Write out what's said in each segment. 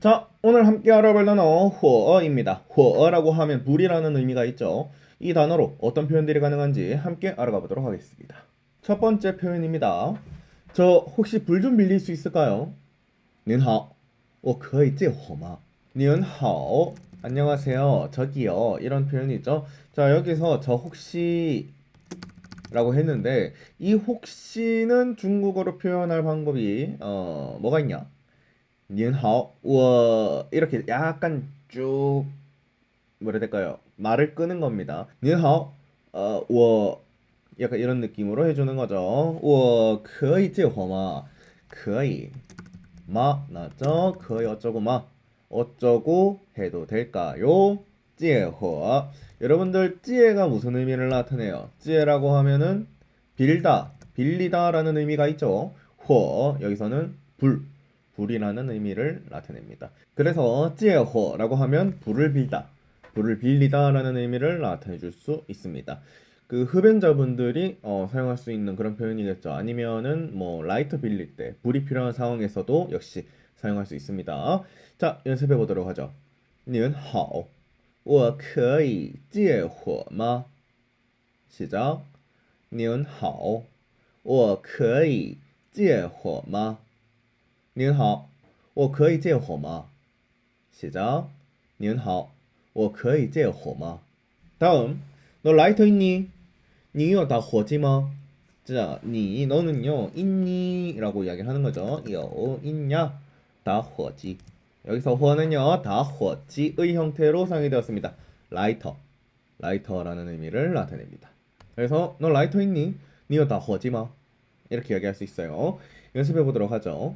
자, 오늘 함께 알아볼 단어 호어입니다. 호어라고 하면 불이라는 의미가 있죠. 이 단어로 어떤 표현들이 가능한지 함께 알아가 보도록 하겠습니다. 첫 번째 표현입니다. 저 혹시 불 좀 빌릴 수 있을까요? 您好,我可以借火吗?您好. 안녕하세요. 저기요. 이런 표현이죠. 자, 여기서 저 혹시 라고 했는데 이 혹시는 중국어로 표현할 방법이 어, 뭐가 있냐? 您好, 我 이렇게 약간 쭉 뭐라 해야 될까요? 말을 끄는 겁니다. 您好, 어, 我 약간 이런 느낌으로 해주는 거죠. 我可以借火吗?可以. 마 나죠? 可以 어쩌고 마 어쩌고 해도 될까요? 借火 여러분들 借가 무슨 의미를 나타내요? 借라고 하면은 빌다, 빌리다라는 의미가 있죠. 火 여기서는 불, 불이라는 의미를 나타냅니다. 그래서 借火라고 하면 불을 빌다, 불을 빌리다라는 의미를 나타내 줄 수 있습니다. 그 흡연자분들이 어, 사용할 수 있는 그런 표현이겠죠. 아니면은 뭐 라이터 빌릴 때 불이 필요한 상황에서도 역시 사용할 수 있습니다. 자, 연습해 보도록 하죠. 您好,我可以借火吗? 시작. 您好,我可以借火吗? 您好,我可以借火吗? 시작. 您好,我可以借火吗? 다음. 너 라이터 있니? 你有打火机吗? 자, 니 너는요 있니? 라고 이야기를 하는 거죠. 요 있냐? 打火机. 여기서 호는요 다호지의 형태로 사용이 되었습니다. 라이터, 라이터라는 의미를 나타냅니다. 그래서 너 라이터 있니? 你有打火机吗? 이렇게 이야기할 수 있어요. 연습해 보도록 하죠.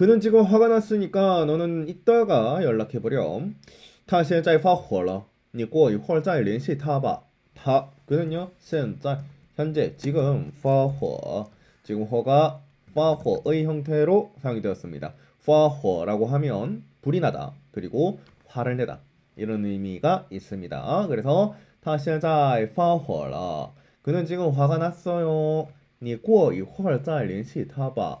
그는 지금 화가 났으니까 너는 이따가 연락해 보렴. 他现在发火了,你过一会儿再联系他吧. 다 그는요 现在 현재 지금 发火 지금 화가 发火의 형태로 사용이 되었습니다. 发火라고 하면 불이 나다 그리고 화를 내다 이런 의미가 있습니다. 그래서 他现在发火了 그는 지금 화가 났어요. 你过一会儿再联系他吧.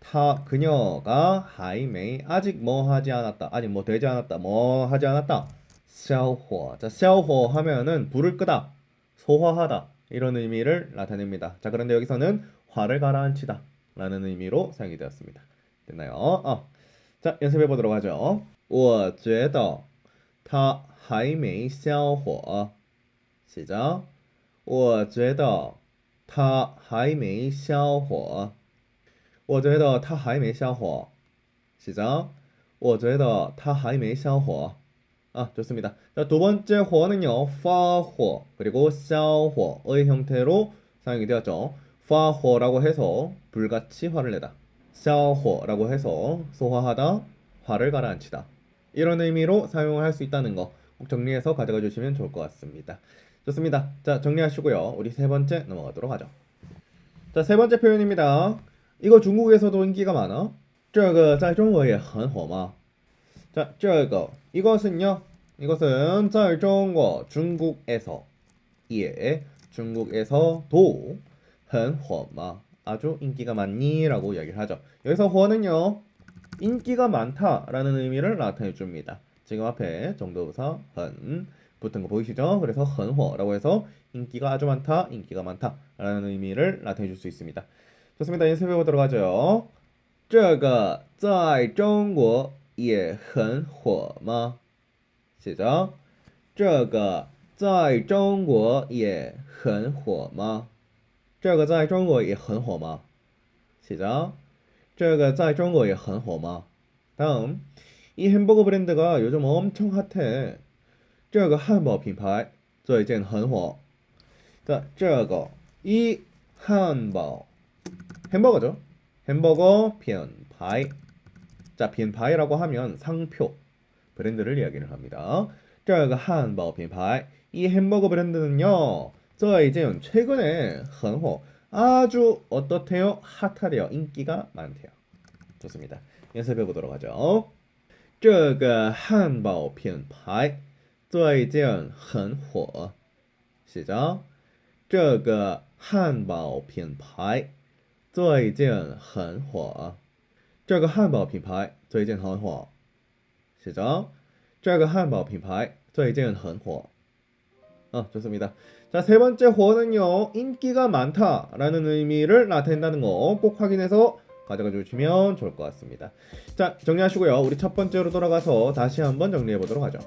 타 그녀가 하이메이 아직 뭐 하지 않았다. 아직 뭐 되지 않았다. 뭐 하지 않았다. 消火. 자, 消火 하면은 불을 끄다, 소화하다 이런 의미를 나타냅니다. 자, 그런데 여기서는 화를 가라앉히다 라는 의미로 사용이 되었습니다. 됐나요? 어. 자, 연습해 보도록 하죠. 我觉得他还没消火. 시작. 我觉得他还没消火. 我觉得他还没消火. 시작. 我觉得他还没消火. 아, 좋습니다. 자, 두 번째 호는요. 发火 그리고 消火의 형태로 사용이 되었죠. 发火라고 해서 불같이 화를 내다. 消火라고 해서 소화하다, 화를 가라앉히다. 이런 의미로 사용할 수 있다는 거 꼭 정리해서 가져가 주시면 좋을 것 같습니다. 좋습니다. 자, 정리하시고요. 우리 세 번째 넘어가도록 하죠. 자, 세 번째 표현입니다. 이거 중국에서도 인기가 많아. 这个在中国也很火吗? 자, 这个 이것은요. 이것은 在中国 중국에서 예 중국에서도 很火吗 아주 인기가 많니라고 이야기를 하죠. 여기서 火는요 인기가 많다라는 의미를 나타내 줍니다. 지금 앞에 정도부사 很 붙은 거 보이시죠? 그래서 很火라고 해서 인기가 아주 많다, 인기가 많다라는 의미를 나타내 줄 수 있습니다. 좋습니다. 연습해 보도록 하죠. 这个在中国也很火吗？ 시작. 这个在中国也很火吗？这个在中国也很火吗？ 시작. 这个在中国也很火吗? 다음. 이 햄버거 브랜드가 요즘 엄청 핫해. 这个汉堡品牌最近很火. 자, 这个이 한바 햄버거죠. 햄버거 品牌. 자, 品牌라고 하면 상표 브랜드를 이야기를 합니다. 这个汉堡品牌이 햄버거 브랜드는요. 最近 최근에 很火 아주 어떻대요? 핫하대요. 인기가 많대요. 좋습니다. 연습해 보도록 하죠. 这个汉堡品牌最近很火. 시작. 这个汉堡品牌 最近很火.这个汉堡品牌最近很火. 시작. 这个汉堡品牌最近很火. 어, 좋습니다. 자, 세 번째 호는요, 인기가 많다라는 의미를 나타낸다는 거 꼭 확인해서 가져가 주시면 좋을 것 같습니다. 자, 정리하시고요. 우리 첫 번째로 돌아가서 다시 한번 정리해 보도록 하죠.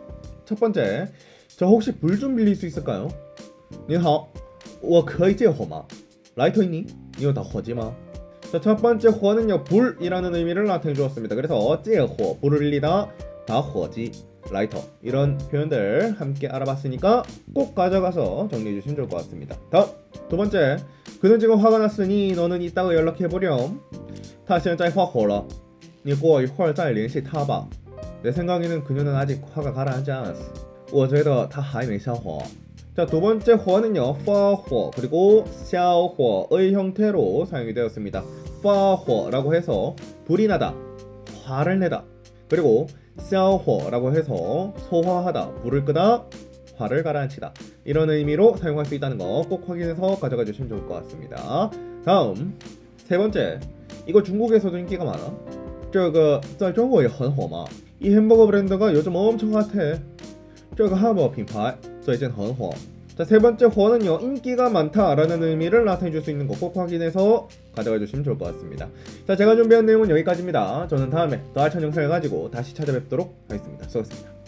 첫 번째, 저 혹시 불 좀 빌릴 수 있을까요? 你好,我可以借火吗? 라이터 있니? 이거 다火지마. 자, 첫 번째 호는요, 불이라는 의미를 나타내 주었습니다. 그래서 借火, 불을 빌리다, 다火지, 라이터 이런 표현들 함께 알아봤으니까 꼭 가져가서 정리해 주시면 좋을 것 같습니다. 다음 두 번째 그는 지금 화가 났으니 너는 이따가 연락해 보렴. 他现在发火了你过一会儿再联系他吧. 내 생각에는 그녀는 아직 화가 가라앉지 않았어. 我觉得他还没消火. 자, 두 번째 화는요, 发火 그리고 消火의 형태로 사용이 되었습니다. 发火라고 해서 불이 나다, 화를 내다. 그리고 消火라고 해서 소화하다, 불을 끄다, 화를 가라앉히다. 이런 의미로 사용할 수 있다는 거 꼭 확인해서 가져가 주시면 좋을 것 같습니다. 다음 세 번째, 이거 중국에서도 인기가 많아. 这个在中国也很火嘛. 이 햄버거 브랜드가 요즘 엄청 핫해. 这个汉堡品牌 最近 헌허. 자, 세 번째 호는요, 인기가 많다라는 의미를 나타내줄 수 있는 거 꼭 확인해서 가져가 주시면 좋을 것 같습니다. 자, 제가 준비한 내용은 여기까지입니다. 저는 다음에 더 알찬 영상을 가지고 다시 찾아뵙도록 하겠습니다. 수고하셨습니다.